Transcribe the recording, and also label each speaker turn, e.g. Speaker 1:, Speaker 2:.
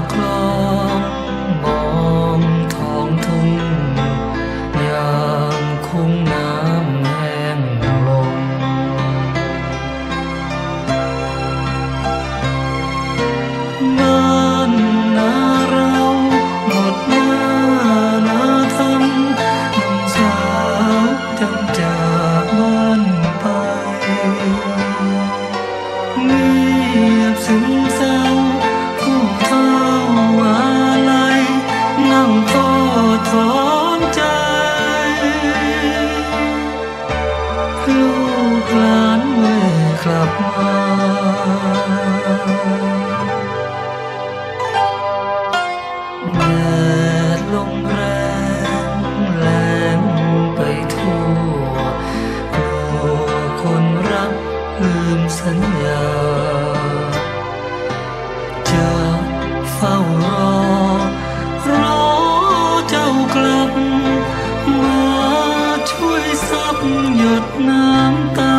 Speaker 1: close. ้ารอ รอเจ้ากลับ มาช่วยซับหยดน้ำตา